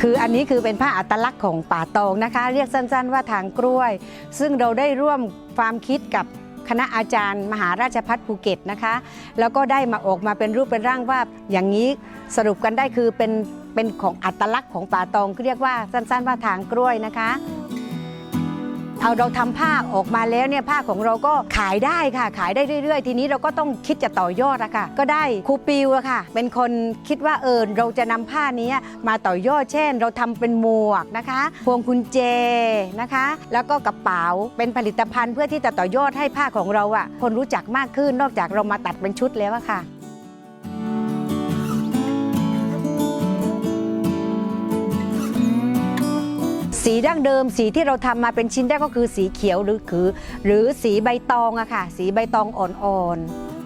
คืออันนี้คือเป็นผ้าอัตลักษณ์ของป่าตองนะคะ เรียกสั้นๆว่าทางกล้วย ซึ่งเราได้ร่วมความคิดกับคณะอาจารย์ มหาราชพัฒภูเก็ตนะคะ แล้วก็ได้มาออกมาเป็นรูปเป็นร่างว่าอย่างนี้สรุปกันได้คือเป็นเป็นของอัตลักษณ์ของป่าตองเรียกว่าสั้นๆว่าทางกล้วยนะคะ เอาเราทำผ้าออกมาแล้วเนี่ยผ้าของเราก็ขายได้ค่ะ ขายได้เรื่อย ๆ ทีนี้เราก็ต้องคิดจะต่อยอดอะค่ะ ก็ได้ครูปิวอะค่ะ เป็นคนคิดว่าเออเราจะนำผ้านี้มาต่อยอดเช่น เราทำเป็นหมวกนะคะ พวงกุญแจนะคะ แล้วก็กระเป๋าเป็นผลิตภัณฑ์เพื่อที่จะต่อยอดให้ผ้าของเราอะคนรู้จักมากขึ้นนอกจากเรามาตัดเป็นชุดแล้วอะค่ะ สีดั้งเดิม สีที่เราทำมาเป็นชิ้นแรกก็คือสีเขียวหรือคือ หรือสีใบตองอะค่ะ สีใบตองอ่อนๆ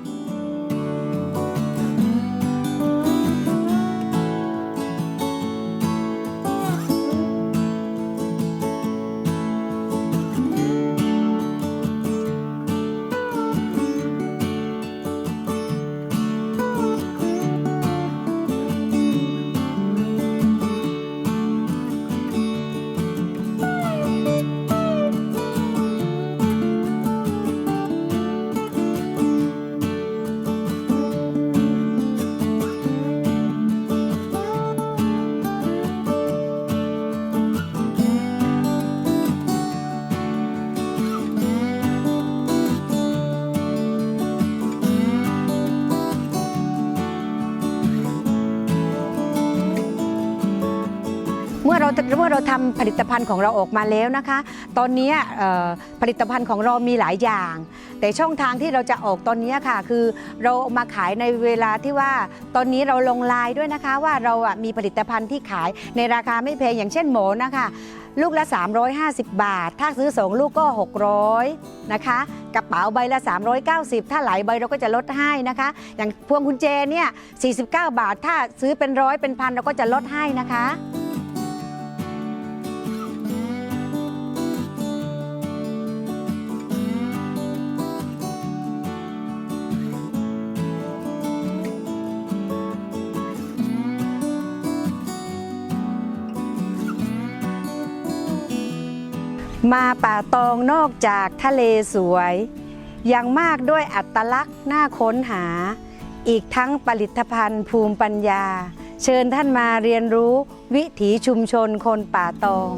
เมื่อเราเมื่อเราทำผลิตภัณฑ์ของเราออกมาแล้วนะคะ ตอนนี้ผลิตภัณฑ์ของเรามีหลายอย่าง แต่ช่องทางที่เราจะออกตอนนี้ค่ะ คือเราเอามาขายในเวลาที่ว่า ตอนนี้เราลงไลน์ด้วยนะคะ ว่าเราอะมีผลิตภัณฑ์ที่ขายในราคาไม่แพงอย่างเช่นหมูนะคะลูกละ 350 บาท ถ้าซื้อ 2 ลูกก็ 600 นะคะ กระเป๋าใบละ 390 ถ้าหลายใบเราก็จะลดให้นะคะ อย่างพวงกุญแจเนี่ย 49 บาท ถ้าซื้อเป็นร้อยเป็นพันเราก็จะลดให้นะคะ มาป่าตองนอกจากทะเลสวย ยังมากด้วยอัตลักษณ์น่าค้นหา อีกทั้งผลิตภัณฑ์ภูมิปัญญา เชิญท่านมาเรียนรู้วิถีชุมชนคนป่าตอง